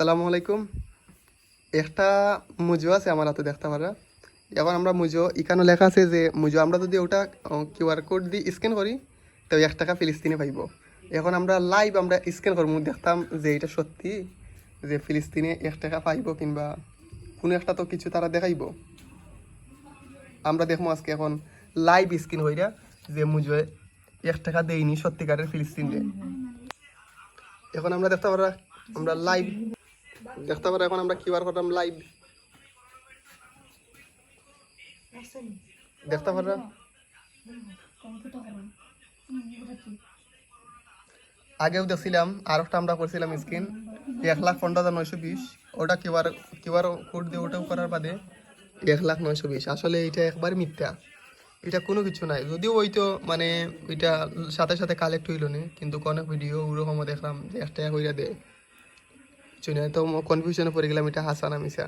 আসসালামু আলাইকুম। একটা মুজো আছে আমার হাতে দেখতে পারা এখন আমরা মুজো এখানে লেখা আছে যে মুজো, আমরা যদি ওটা কিউআর কোড দিয়ে স্ক্যান করি, তো এক টাকা ফিলিস্তিনে পাইব। এখন আমরা লাইভ আমরা স্ক্যান করব। দেখতাম যে এটা সত্যি, যে ফিলিস্তিনে এক টাকা পাইব কিংবা কোনো একটা তো কিছু তারা দেখাইব। আমরা দেখব আজকে এখন লাইভ স্ক্রিন হইরা যে মুজো এক টাকা দেয়নি সত্যিকারের ফিলিস্তিনে এখন আমরা দেখতে পারা আমরা লাইভ দেখতে পারা, এখন আমরা কিউআর করলাম লাইভ দেখতে পারা। আগেও দেখছিলাম আর একটা আমরা করছিলাম স্ক্রিন এক লাখ পনেরো হাজার নয়শো বিশ। ওটা কিউআর কিউআর কোড দিয়ে ওটাও করার বাদে এক লাখ নয়শো বিশ। আসলে এটা একবার মিথ্যা। এটা কোনো কিছু নাই। যদিও ওই তো মানে ওইটা সাথে সাথে কালেক্ট হইল না, কিন্তু কোনো ভিডিও ওরকমও দেখলাম যে এক টাকা কইরা দে নাই তো কনফিউশনে পড়ে গেলাম এটা হাসান মিশা